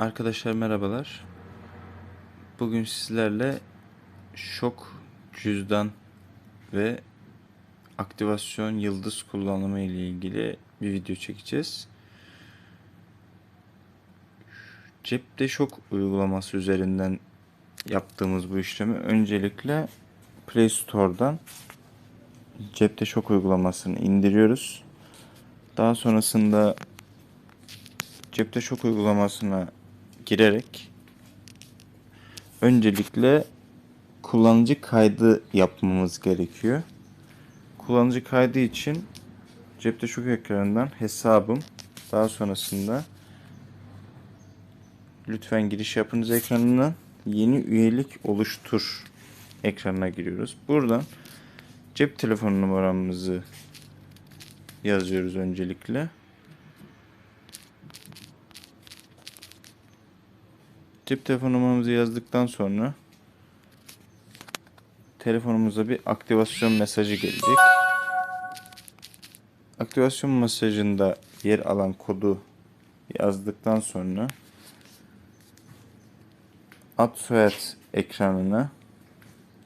Arkadaşlar merhabalar. Bugün sizlerle şok cüzdan ve aktivasyon yıldız kullanımı ile ilgili bir video çekeceğiz. Cepte şok uygulaması üzerinden yaptığımız bu işlemi öncelikle Play Store'dan cepte şok uygulamasını indiriyoruz. Daha sonrasında cepte şok uygulamasına girerek öncelikle kullanıcı kaydı yapmamız gerekiyor. Kullanıcı kaydı için cepte şok ekranından hesabım daha sonrasında lütfen giriş yapınız ekranından yeni üyelik oluştur ekranına giriyoruz. Buradan cep telefonu numaramızı yazıyoruz öncelikle. Cep telefon numaramızı yazdıktan sonra telefonumuza bir aktivasyon mesajı gelecek. Aktivasyon mesajında yer alan kodu yazdıktan sonra ad soyad ekranına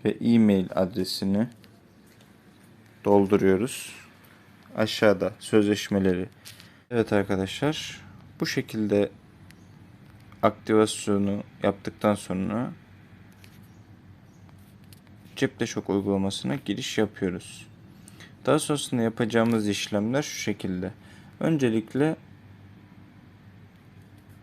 ve e-mail adresini dolduruyoruz. Aşağıda sözleşmeleri. Evet arkadaşlar bu şekilde aktivasyonu yaptıktan sonra cepte şok uygulamasına giriş yapıyoruz. Daha sonrasında yapacağımız işlemler şu şekilde. Öncelikle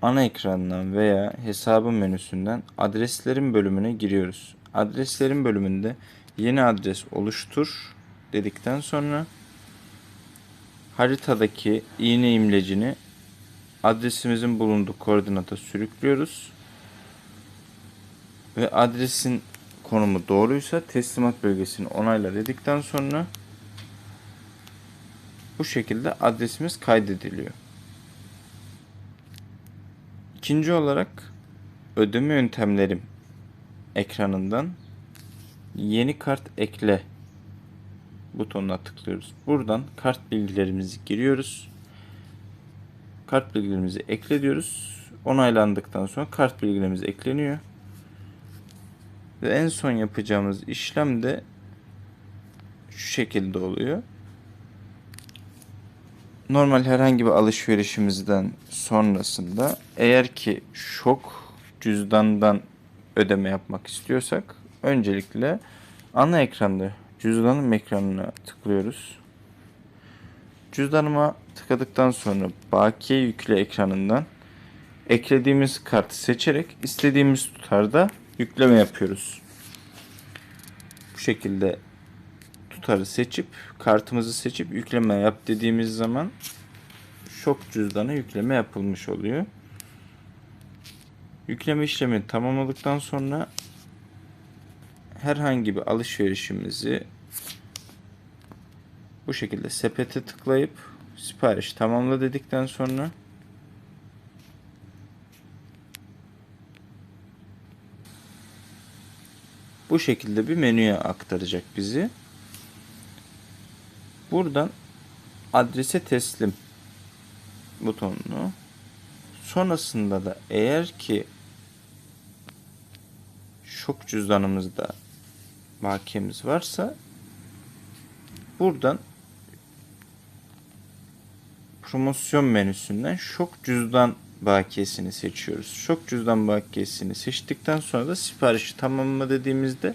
ana ekrandan veya hesabın menüsünden adreslerin bölümüne giriyoruz. Adreslerin bölümünde yeni adres oluştur dedikten sonra haritadaki iğne imlecini adresimizin bulunduğu koordinata sürüklüyoruz. Ve adresin konumu doğruysa teslimat bölgesini onayla dedikten sonra bu şekilde adresimiz kaydediliyor. İkinci olarak ödeme yöntemlerim ekranından yeni kart ekle butonuna tıklıyoruz. Buradan kart bilgilerimizi giriyoruz. Kart bilgilerimizi ekle diyoruz. Onaylandıktan sonra kart bilgilerimiz ekleniyor. Ve en son yapacağımız işlem de şu şekilde oluyor. Normal herhangi bir alışverişimizden sonrasında eğer ki şok cüzdandan ödeme yapmak istiyorsak öncelikle ana ekranda cüzdanın ekranına tıklıyoruz. Cüzdanıma tıkladıktan sonra bakiye yükle ekranından eklediğimiz kartı seçerek istediğimiz tutarda yükleme yapıyoruz. Bu şekilde tutarı seçip kartımızı seçip yükleme yap dediğimiz zaman şok cüzdana yükleme yapılmış oluyor. Yükleme işlemi tamamladıktan sonra herhangi bir alışverişimizi bu şekilde sepete tıklayıp sipariş tamamla dedikten sonra bu şekilde bir menüye aktaracak bizi. Buradan adrese teslim butonunu sonrasında da eğer ki şok cüzdanımızda bakiyemiz varsa buradan promosyon menüsünden şok cüzdan bakiyesini seçiyoruz. Şok cüzdan bakiyesini seçtikten sonra da siparişi tamamla dediğimizde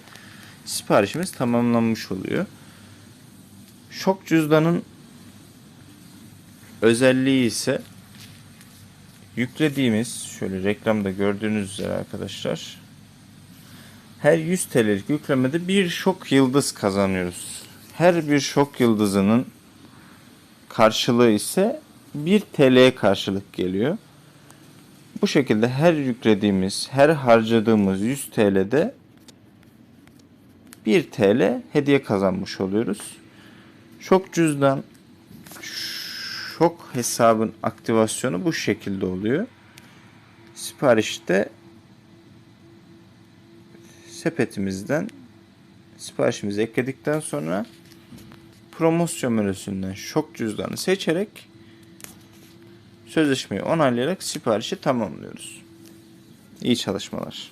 siparişimiz tamamlanmış oluyor. Şok cüzdanın özelliği ise yüklediğimiz şöyle reklamda gördüğünüz üzere arkadaşlar her 100 TL'lik yüklemede bir şok yıldız kazanıyoruz. Her bir şok yıldızının karşılığı ise 1 TL'ye karşılık geliyor. Bu şekilde her yüklediğimiz, her harcadığımız 100 TL'de 1 TL hediye kazanmış oluyoruz. Şok cüzdan şok hesabın aktivasyonu bu şekilde oluyor. Siparişte sepetimizden siparişimizi ekledikten sonra promosyon menüsünden şok cüzdanı seçerek Sözleşmeyi onaylayarak siparişi tamamlıyoruz. İyi çalışmalar.